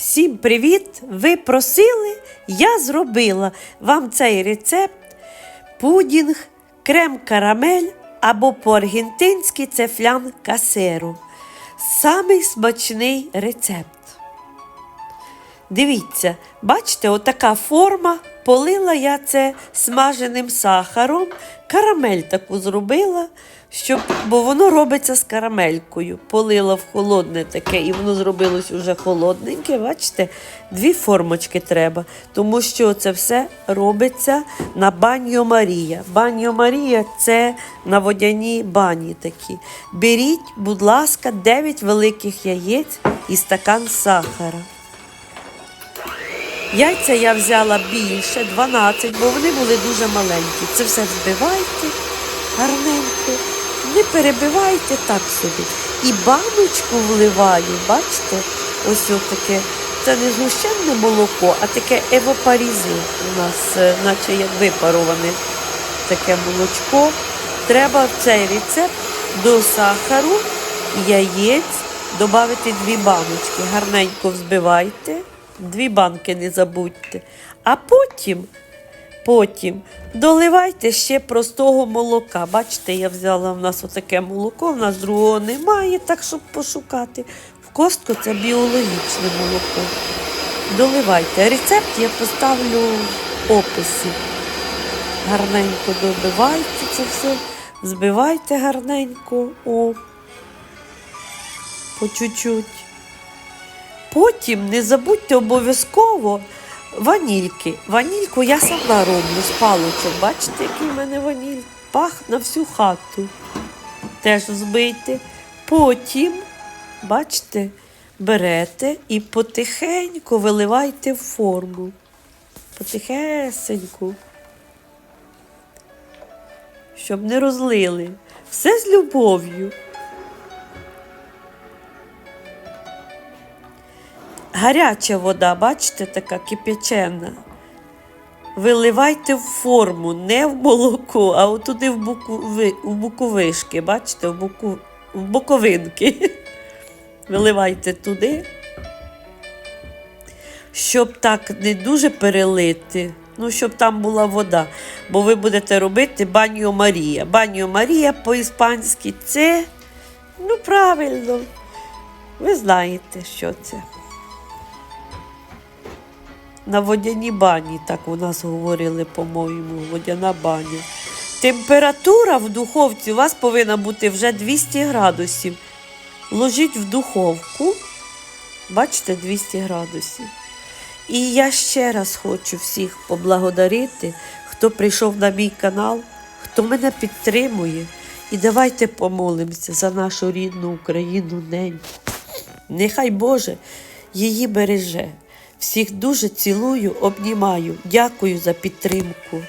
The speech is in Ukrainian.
Всім привіт! Ви просили, я зробила вам цей рецепт пудінг, крем карамель або по-аргентинськи це флян касеру. Самий смачний рецепт. Дивіться, бачите, отака форма. Полила я це смаженим сахаром, карамель таку зробила, щоб, бо воно робиться з карамелькою. Полила в холодне таке, і воно зробилось уже холодненьке. Бачите, дві формочки треба, тому що це все робиться на баньо Марія. Баньо Марія це на водяній бані такі. Беріть, будь ласка, 9 великих яєць і стакан сахара. Яйця я взяла більше, 12, бо вони були дуже маленькі. Це все збивайте гарненько, не перебивайте так собі. І баночку вливаю, бачите, ось таке. Це не згущенне молоко, а таке евопарізи у нас, е, наче як випароване таке молочко. Треба в цей рецепт до сахару, яєць додати дві баночки. Гарненько взбивайте. Дві банки не забудьте. А потім, потім доливайте ще простого молока. Бачите, я взяла в нас отаке молоко, в нас другого немає, так щоб пошукати. В костку це біологічне молоко. Доливайте. Рецепт я поставлю в описі. Гарненько добивайте це все, збивайте гарненько, о, по чуть-чуть. Потім не забудьте обов'язково ванільки. Ванільку я сама роблю з паличок. Бачите, який в мене ваніль? Пах на всю хату. Теж збийте. Потім, бачите, берете і потихеньку виливайте в форму. Потихесеньку. Щоб не розлили. Все з любов'ю. Гаряча вода, бачите, така кип'ячена. Виливайте в форму, не в молоко, а отуди в, боку, в боковишки, бачите, в, боку, в боковинки. Виливайте туди, щоб так не дуже перелити, ну, щоб там була вода. Бо ви будете робити баньо Марія. Баньо Марія по-іспанськи це, ну, правильно, ви знаєте, що це. На водяній бані, так у нас говорили, по-моєму, водяна баня. Температура в духовці у вас повинна бути вже 200 градусів. Ложіть в духовку, бачите, 200 градусів. І я ще раз хочу всіх поблагодарити, хто прийшов на мій канал, хто мене підтримує. І давайте помолимося за нашу рідну Україну неньку. Нехай Боже її береже. Всіх дуже цілую, обнімаю. Дякую за підтримку.